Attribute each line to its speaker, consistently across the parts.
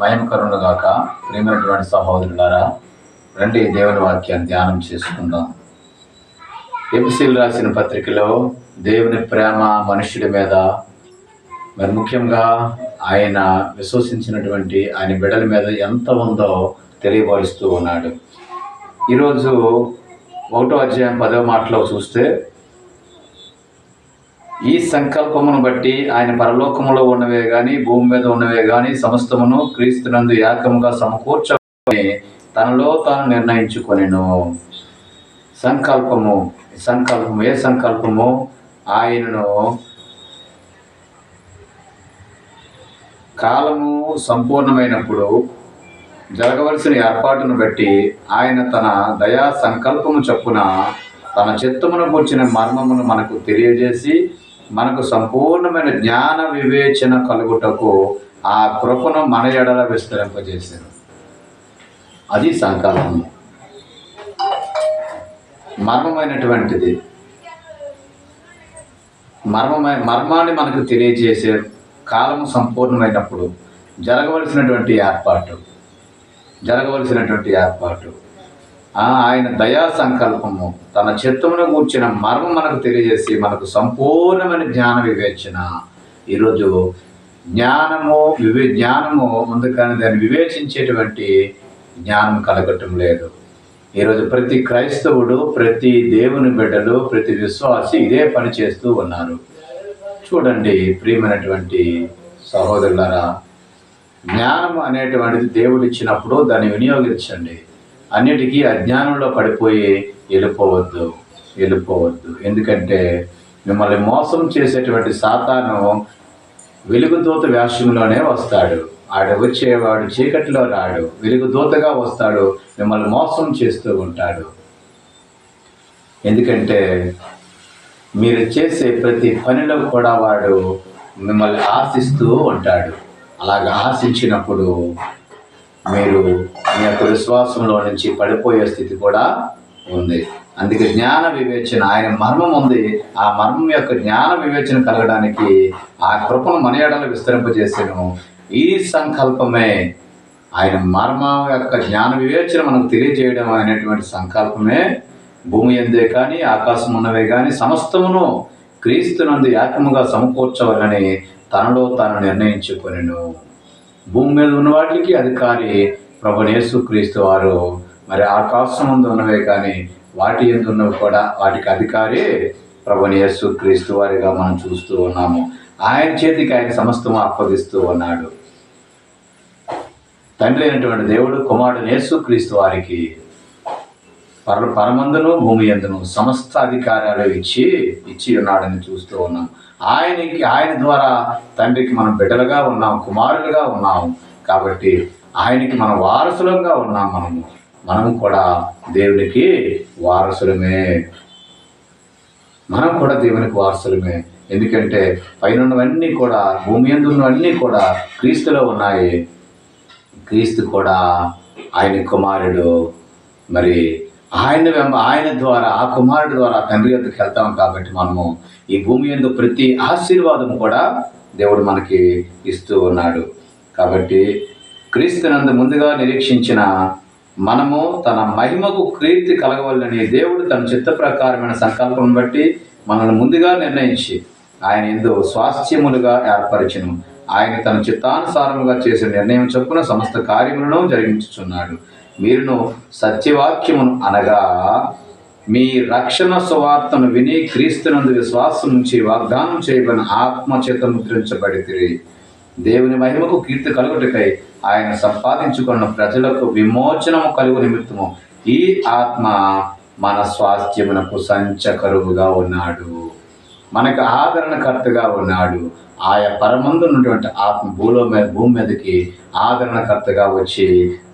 Speaker 1: మయం కరుణగాక ప్రేమైనటువంటి సహోదరులారా రండి దేవుని వాక్యాన్ని ధ్యానం చేసుకుందాం ఎంసీలు రాసిన పత్రికలో దేవుని ప్రేమ మనుషుడి మీద మరి ముఖ్యంగా ఆయన విశ్వసించినటువంటి ఆయన బిడల మీద ఎంత ఉందో తెలియపరుస్తూ ఉన్నాడు ఈరోజు ఒకటో అధ్యాయం పదో మాటలో చూస్తే ఈ సంకల్పమును బట్టి ఆయన పరలోకములో ఉన్నవే గాని భూమి మీద ఉన్నవే గాని సమస్తమును క్రీస్తునందు ఏకముగా సమకూర్చుకొని తనలో తాను నిర్ణయించుకొనిను సంకల్పము సంకల్పము ఏ సంకల్పము ఆయనను కాలము సంపూర్ణమైనప్పుడు జరగవలసిన ఏర్పాటును బట్టి ఆయన తన దయా సంకల్పము చొప్పున తన చిత్తమును కూర్చిన మర్మమును మనకు తెలియజేసి మనకు సంపూర్ణమైన జ్ఞాన వివేచన కలుగుటకు ఆ కృపను మన ఎడల విస్తరింపజేశారు అది సంకల్పము మర్మమైనటువంటిది మర్మమై మర్మాన్ని మనకు తెలియజేసే కాలం సంపూర్ణమైనప్పుడు జరగవలసినటువంటి ఏర్పాటు జరగవలసినటువంటి ఏర్పాటు ఆయన దయా సంకల్పము తన చిత్తమును కూర్చిన మర్మం మనకు తెలియజేసి మనకు సంపూర్ణమైన జ్ఞాన వివేచన ఈరోజు జ్ఞానము వివే జ్ఞానము ముందు కానీ దాన్ని వివేచించేటువంటి జ్ఞానం కలగటం లేదు ఈరోజు ప్రతి క్రైస్తవుడు ప్రతి దేవుని బిడ్డలు ప్రతి విశ్వాసి ఇదే పని చేస్తూ ఉన్నారు చూడండి ప్రియమైనటువంటి సహోదరులరా జ్ఞానం అనేటువంటిది దేవుడు ఇచ్చినప్పుడు దాన్ని వినియోగించండి అన్నిటికీ అజ్ఞానంలో పడిపోయి వెళ్ళిపోవద్దు వెళ్ళిపోవద్దు ఎందుకంటే మిమ్మల్ని మోసం చేసేటువంటి సాతాను వెలుగుదూత వ్యాసంలోనే వస్తాడు ఆడ వచ్చేవాడు చీకటిలో రాడు వెలుగుదూతగా వస్తాడు మిమ్మల్ని మోసం చేస్తూ ఉంటాడు ఎందుకంటే మీరు చేసే ప్రతి పనిలో కూడా వాడు మిమ్మల్ని ఆశిస్తూ ఉంటాడు అలాగ ఆశించినప్పుడు మీరు మీ యొక్క విశ్వాసంలో నుంచి పడిపోయే స్థితి కూడా ఉంది అందుకే జ్ఞాన వివేచన ఆయన మర్మం ఉంది ఆ మర్మం యొక్క జ్ఞాన వివేచన కలగడానికి ఆ కృపను మన ఏడలు విస్తరింపజేసాను ఈ సంకల్పమే ఆయన మర్మ యొక్క జ్ఞాన వివేచన మనకు తెలియజేయడం అనేటువంటి సంకల్పమే భూమి ఎందే కానీ ఆకాశం ఉన్నవే కానీ సమస్తమును క్రీస్తునందు ఏకముగా సమకూర్చవాలని తనలో తాను నిర్ణయించుకునిను భూమి మీద ఉన్న వాటికి అధికారి ప్రభునేసు క్రీస్తు వారు మరి ఆకాశం ముందు ఉన్నవే కానీ వాటి ఎందు ఉన్నవి కూడా వాటికి అధికారి ప్రభునేసు క్రీస్తు వారిగా మనం చూస్తూ ఉన్నాము ఆయన చేతికి ఆయన సమస్తము అప్పగిస్తూ ఉన్నాడు తండ్రి అయినటువంటి దేవుడు కుమారుడు నేసు క్రీస్తు వారికి పర పరమందును భూమి ఎందును సమస్త అధికారాలు ఇచ్చి ఇచ్చి ఉన్నాడని చూస్తూ ఉన్నాం ఆయనకి ఆయన ద్వారా తండ్రికి మనం బిడ్డలుగా ఉన్నాం కుమారులుగా ఉన్నాం కాబట్టి ఆయనకి మనం వారసులంగా ఉన్నాం మనము మనం కూడా దేవునికి వారసులమే మనం కూడా దేవునికి వారసులమే ఎందుకంటే పైన ఉన్నవన్నీ కూడా భూమి ఎందున్నవన్నీ ఉన్నవన్నీ కూడా క్రీస్తులో ఉన్నాయి క్రీస్తు కూడా ఆయన కుమారుడు మరి ఆయన వెంబ ఆయన ద్వారా ఆ కుమారుడి ద్వారా తండ్రి యొక్కకి వెళ్తాం కాబట్టి మనము ఈ భూమి ఎందు ప్రతి ఆశీర్వాదం కూడా దేవుడు మనకి ఇస్తూ ఉన్నాడు కాబట్టి క్రీస్తునందు ముందుగా నిరీక్షించిన మనము తన మహిమకు కీర్తి కలగవల్లని దేవుడు తన చిత్త ప్రకారమైన సంకల్పం బట్టి మనల్ని ముందుగా నిర్ణయించి ఆయన ఎందు స్వాస్థ్యములుగా ఏర్పరిచను ఆయన తన చిత్తానుసారముగా చేసిన నిర్ణయం చొప్పున సమస్త కార్యములను జరిగించుచున్నాడు మీరును సత్యవాక్యమును అనగా మీ రక్షణ సువార్తను విని క్రీస్తునందు విశ్వాసం నుంచి వాగ్దానం చేయబడిన చేత ముద్రించబడితే దేవుని మహిమకు కీర్తి కలుగుటకై ఆయన సంపాదించుకున్న ప్రజలకు విమోచనము కలుగు నిమిత్తము ఈ ఆత్మ మన స్వాస్థ్యమునకు సంచకరువుగా ఉన్నాడు మనకు ఆదరణకర్తగా ఉన్నాడు ఆయా పరమందు ఉన్నటువంటి ఆత్మ భూలో భూమి మీదకి ఆదరణకర్తగా వచ్చి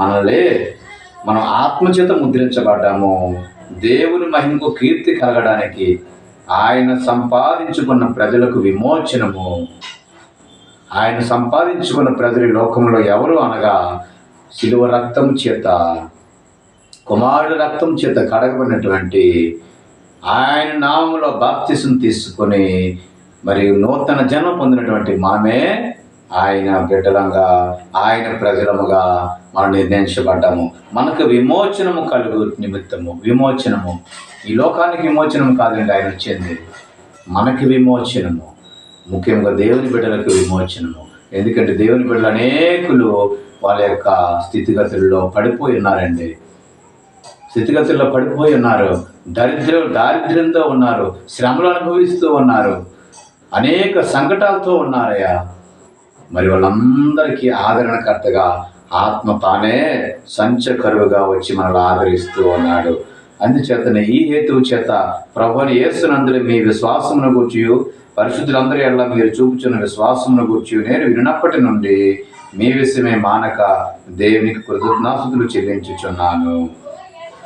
Speaker 1: మనలే మనం ఆత్మ చేత ముద్రించబడ్డాము దేవుని మహిమకు కీర్తి కలగడానికి ఆయన సంపాదించుకున్న ప్రజలకు విమోచనము ఆయన సంపాదించుకున్న ప్రజల లోకంలో ఎవరు అనగా శిలువ రక్తం చేత కుమారుడు రక్తం చేత కడగబడినటువంటి ఆయన నామంలో బాప్తిసం తీసుకొని మరియు నూతన జన్మ పొందినటువంటి మనమే ఆయన బిడ్డలంగా ఆయన ప్రజలముగా మనం నిర్ణయించబడ్డాము మనకు విమోచనము కలుగు నిమిత్తము విమోచనము ఈ లోకానికి విమోచనం కాదండి ఆయన వచ్చింది మనకి విమోచనము ముఖ్యంగా దేవుని బిడ్డలకు విమోచనము ఎందుకంటే దేవుని బిడ్డలు అనేకులు వాళ్ళ యొక్క స్థితిగతుల్లో పడిపోయి ఉన్నారండి స్థితిగతుల్లో పడిపోయి ఉన్నారు దరిద్ర దారిద్ర్యంతో ఉన్నారు శ్రమలు అనుభవిస్తూ ఉన్నారు అనేక సంకటాలతో ఉన్నారయ్యా మరి వాళ్ళందరికీ ఆదరణకర్తగా ఆత్మ తానే సంచకరువుగా వచ్చి మనల్ని ఆదరిస్తూ ఉన్నాడు అందుచేతనే ఈ హేతువు చేత ప్రభుని యేసునందులు మీ విశ్వాసమును గూర్చి పరిశుద్ధులందరి ఎడల మీరు చూపుచున్న విశ్వాసమును గూర్చి నేను విన్నప్పటి నుండి మీ విషయమే మానక దేవునికి కృతజ్ఞాసులు చెల్లించుచున్నాను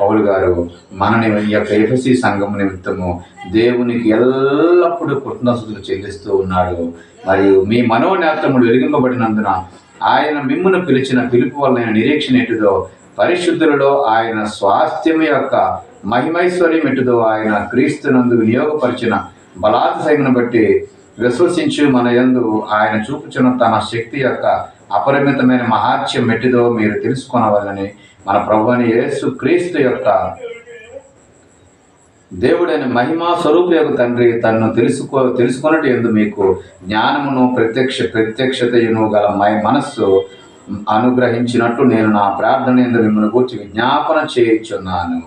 Speaker 1: పౌలు గారు మన యొక్క ఎఫ్ఎస్సి సంఘం నిమిత్తము దేవునికి ఎల్లప్పుడూ కృతజ్ఞతలు చెల్లిస్తూ ఉన్నాడు మరియు మీ మనోనేత్రములు వెలిగింపబడినందున ఆయన మిమ్మును పిలిచిన పిలుపు వలన నిరీక్షణ ఎటుదో పరిశుద్ధులలో ఆయన స్వాస్థ్యం యొక్క మహిమైశ్వర్యం ఎటుదో ఆయన క్రీస్తునందు వినియోగపరిచిన బలాతిశయమును బట్టి విశ్వసించి మన యందు ఆయన చూపుచున్న తన శక్తి యొక్క అపరిమితమైన మహాత్యం ఎట్టిదో మీరు తెలుసుకొనవాలని మన ప్రభు అని యేసు క్రీస్తు యొక్క దేవుడైన మహిమా స్వరూప యొక్క తండ్రి తనను తెలుసుకో తెలుసుకున్నట్టు ఎందు మీకు జ్ఞానమును ప్రత్యక్ష ప్రత్యక్షతయును గల మై మనస్సు అనుగ్రహించినట్టు నేను నా ప్రార్థన ఎందు మిమ్మల్ని కూర్చి విజ్ఞాపన చేయించున్నాను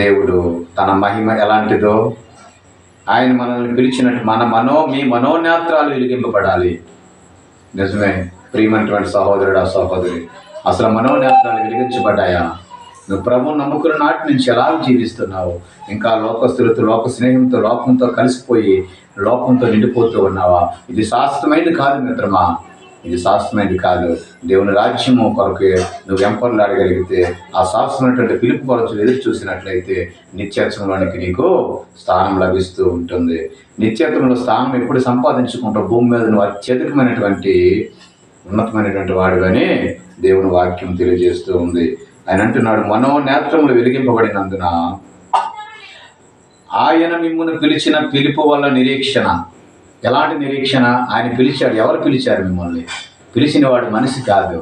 Speaker 1: దేవుడు తన మహిమ ఎలాంటిదో ఆయన మనల్ని పిలిచినట్టు మన మనో మీ మనోనేత్రాలు వెలిగింపబడాలి నిజమే ప్రియమైనటువంటి సహోదరుడు ఆ సహోదరి అసలు మనోనేత్రాలు వెలిగించబడ్డాయా నువ్వు ప్రభు నమ్ముకున్న నాటి నుంచి ఎలా జీవిస్తున్నావు ఇంకా లోకస్తులతో లోక స్నేహంతో లోకంతో కలిసిపోయి లోకంతో నిండిపోతూ ఉన్నావా ఇది శాశ్వతమైనది కాదు మిత్రమా ఇది శాశ్వతమైనది కాదు దేవుని రాజ్యము కొరకు నువ్వు ఎంపర్లాడగలిగితే ఆ శాశ్వతమైనటువంటి పిలుపు కొరకు ఎదురు చూసినట్లయితే నిత్యత్వంలోనికి నీకు స్థానం లభిస్తూ ఉంటుంది నిత్యత్వంలో స్థానం ఎప్పుడు సంపాదించుకుంటావు భూమి మీద నువ్వు అత్యధికమైనటువంటి ఉన్నతమైనటువంటి వాడుగానే దేవుని వాక్యం తెలియజేస్తూ ఉంది ఆయన అంటున్నాడు మనో నేత్రములు వెలిగింపబడినందున ఆయన మిమ్మల్ని పిలిచిన పిలుపు వల్ల నిరీక్షణ ఎలాంటి నిరీక్షణ ఆయన పిలిచాడు ఎవరు పిలిచారు మిమ్మల్ని పిలిచినవాడు మనిషి కాదు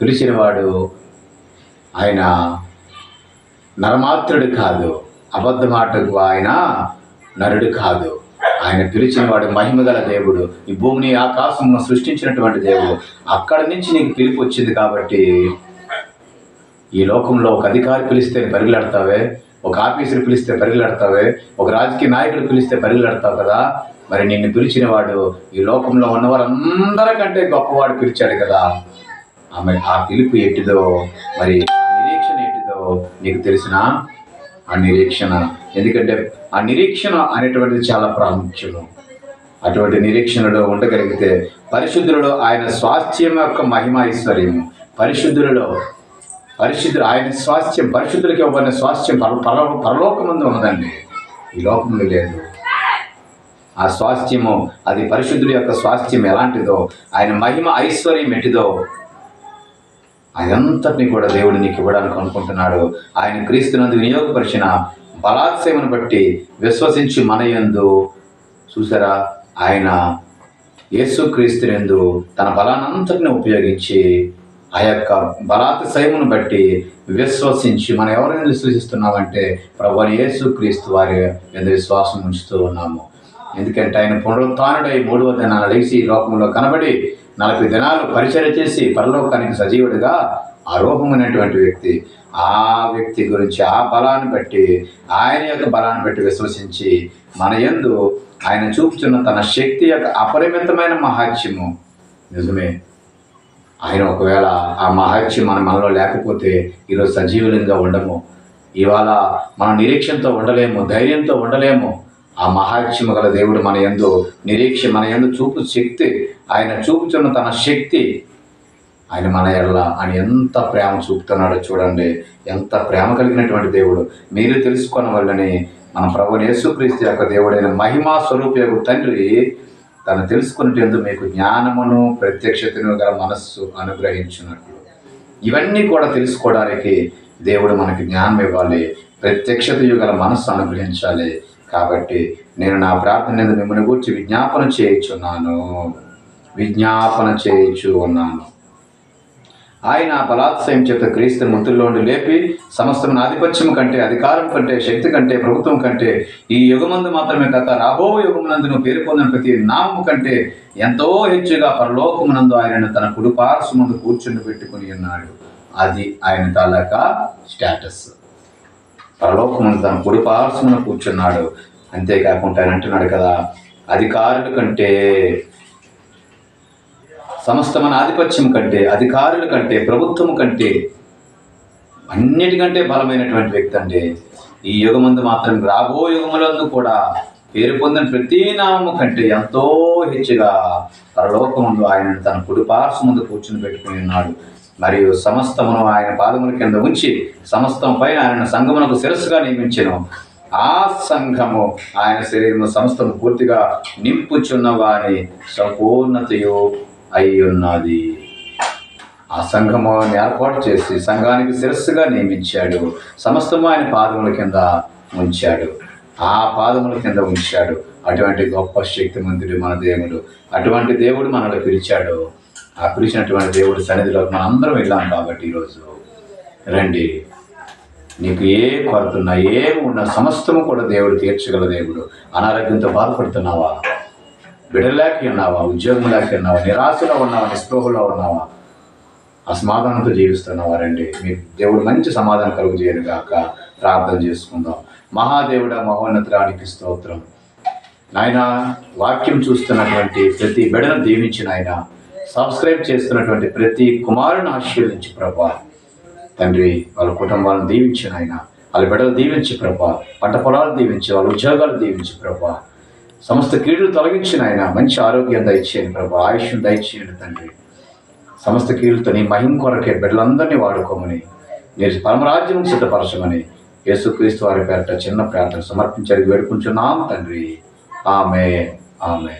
Speaker 1: పిలిచినవాడు ఆయన నరమాత్రుడు కాదు అబద్ధమాటకు ఆయన నరుడు కాదు ఆయన పిలిచిన వాడు మహిమగల దేవుడు ఈ భూమిని ఆకాశం సృష్టించినటువంటి దేవుడు అక్కడ నుంచి నీకు పిలుపు వచ్చింది కాబట్టి ఈ లోకంలో ఒక అధికారి పిలిస్తే పరిగెలాడతావే ఒక ఆఫీసర్ పిలిస్తే పరిగెలాడతావే ఒక రాజకీయ నాయకుడు పిలిస్తే పరిగెలాడతావు కదా మరి నిన్ను పిలిచిన వాడు ఈ లోకంలో ఉన్నవారందరికంటే గొప్పవాడు పిలిచాడు కదా ఆమె ఆ పిలుపు ఎట్టిదో మరి నిరీక్షణ ఎట్టిదో నీకు తెలిసిన ఆ నిరీక్షణ ఎందుకంటే ఆ నిరీక్షణ అనేటువంటిది చాలా ప్రాముఖ్యము అటువంటి నిరీక్షణలో ఉండగలిగితే పరిశుద్ధులలో ఆయన స్వాస్థ్యం యొక్క మహిమ ఐశ్వర్యము పరిశుద్ధులలో పరిశుద్ధులు ఆయన స్వాస్థ్యం పరిశుద్ధులకి ఇవ్వబడిన స్వాస్థ్యం పర పర పరలోకముందు ఉన్నదండి ఈ లోకంలో లేదు ఆ స్వాస్థ్యము అది పరిశుద్ధుల యొక్క స్వాస్థ్యం ఎలాంటిదో ఆయన మహిమ ఐశ్వర్యం ఎటిదో అదంతటినీ కూడా దేవుడు నీకు ఇవ్వడానికి అనుకుంటున్నాడు ఆయన క్రీస్తునందు వినియోగపరిచిన బలాత్సయమును బట్టి విశ్వసించి మన ఎందు చూసారా ఆయన ఎందు తన బలానంతటిని ఉపయోగించి ఆ యొక్క బలాతిశయమును బట్టి విశ్వసించి మనం ఎవరైనా విశ్వసిస్తున్నామంటే ప్రభుని యేసుక్రీస్తు వారి మీద విశ్వాసం ఉంచుతూ ఉన్నాము ఎందుకంటే ఆయన పునరుత్డై మూడవ దినాలు లేచి లోకంలో కనబడి నలభై దినాలు పరిచయం చేసి పరలోకానికి సజీవుడిగా అర్హమైనటువంటి వ్యక్తి ఆ వ్యక్తి గురించి ఆ బలాన్ని బట్టి ఆయన యొక్క బలాన్ని బట్టి విశ్వసించి మన ఎందు ఆయన చూపుతున్న తన శక్తి యొక్క అపరిమితమైన మహాత్యము నిజమే ఆయన ఒకవేళ ఆ మహాత్యం మన మనలో లేకపోతే ఈరోజు సజీవులంగా ఉండము ఇవాళ మన నిరీక్షణతో ఉండలేము ధైర్యంతో ఉండలేము ఆ మహాత్యము గల దేవుడు మన ఎందు నిరీక్ష మన ఎందు చూపు శక్తి ఆయన చూపుతున్న తన శక్తి ఆయన మన ఎడల ఆయన ఎంత ప్రేమ చూపుతున్నాడో చూడండి ఎంత ప్రేమ కలిగినటువంటి దేవుడు మీరు తెలుసుకోవడం వల్లనే మన ప్రభు యేసుక్రీస్తు యొక్క దేవుడైన మహిమా స్వరూప తండ్రి తను తెలుసుకునేటందుకు మీకు జ్ఞానమును ప్రత్యక్షతను గల మనస్సు అనుగ్రహించినట్లు ఇవన్నీ కూడా తెలుసుకోవడానికి దేవుడు మనకి జ్ఞానం ఇవ్వాలి ప్రత్యక్షత గల మనస్సు అనుగ్రహించాలి కాబట్టి నేను నా ప్రార్థన మిమ్మల్ని గురించి విజ్ఞాపన చేయించున్నాను విజ్ఞాపన చేయించు ఉన్నాను ఆయన బలాత్సయం చేత క్రీస్తు మృతుల్లో లేపి సమస్తమైన ఆధిపత్యం కంటే అధికారం కంటే శక్తి కంటే ప్రభుత్వం కంటే ఈ యుగమందు మాత్రమే కాక రాబో యుగమునందు పేరు పొందిన ప్రతి నామము కంటే ఎంతో హెచ్చుగా పరలోకమునందు ఆయనను తన కుడిపార్సు ముందు కూర్చుని పెట్టుకుని ఉన్నాడు అది ఆయన తాలూకా స్టేటస్ పరలోకమును తన కుడిపార్సుమును కూర్చున్నాడు అంతేకాకుండా ఆయన అంటున్నాడు కదా అధికారుల కంటే సమస్త మన ఆధిపత్యం కంటే అధికారుల కంటే ప్రభుత్వం కంటే అన్నిటికంటే బలమైనటువంటి వ్యక్తి అంటే ఈ యుగమందు మాత్రం రాబో యుగములందు కూడా పేరు పొందిన ప్రతి నామము కంటే ఎంతో హెచ్చుగా పరలోకముందు ఆయన తన కుడిపార్సు ముందు కూర్చుని పెట్టుకుని ఉన్నాడు మరియు సమస్తమును ఆయన పాదముల కింద ఉంచి సమస్తం పైన ఆయన సంఘమునకు శిరస్సుగా నియమించను ఆ సంఘము ఆయన శరీరము సమస్తము పూర్తిగా నింపుచున్న వారి సంపూర్ణతయు అయి ఉన్నది ఆ సంఘము ఏర్పాటు చేసి సంఘానికి శిరస్సుగా నియమించాడు సమస్తము ఆయన పాదముల కింద ఉంచాడు ఆ పాదముల కింద ఉంచాడు అటువంటి గొప్ప శక్తిమంతుడు మన దేవుడు అటువంటి దేవుడు మనల్ని పిలిచాడు ఆ పిలిచినటువంటి దేవుడు సన్నిధిలో మనం అందరం వెళ్ళాం కాబట్టి ఈరోజు రండి నీకు ఏ కొరతున్నా ఏమి ఉన్నా సమస్తము కూడా దేవుడు తీర్చగల దేవుడు అనారోగ్యంతో బాధపడుతున్నావా బిడలేక ఉన్నావా ఉద్యోగం లేక ఉన్నావా నిరాశలో ఉన్నావా నిస్పృహలో ఉన్నావా అసమాధానంతో జీవిస్తున్నవారండి మీ దేవుడు మంచి సమాధానం కలుగు కాక ప్రార్థన చేసుకుందాం మహాదేవుడ మహోన్నతానికి స్తోత్రం నాయన వాక్యం చూస్తున్నటువంటి ప్రతి బిడను దీవించిన ఆయన సబ్స్క్రైబ్ చేస్తున్నటువంటి ప్రతి కుమారుని ఆశీర్వించి ప్రభా తండ్రి వాళ్ళ కుటుంబాలను దీవించిన ఆయన వాళ్ళ బిడ్డలు దీవించి ప్రభా పంట పొలాలు దీవించి వాళ్ళ ఉద్యోగాలు దీవించి ప్రభా సమస్త కీడులు తొలగించిన ఆయన మంచి ఆరోగ్యం దయచేయండి ప్రభు ఆయుష్యం దయచేయండి తండ్రి సమస్త కీడులతో నీ మహిం కొరకే బిడ్డలందరినీ వాడుకోమని నేను పరమరాజ్యం సిద్ధపరచమని యేసుక్రీస్తు వారి పేరట చిన్న ప్రార్థన సమర్పించడానికి వేడుకుంటున్నాం తండ్రి ఆమె ఆమె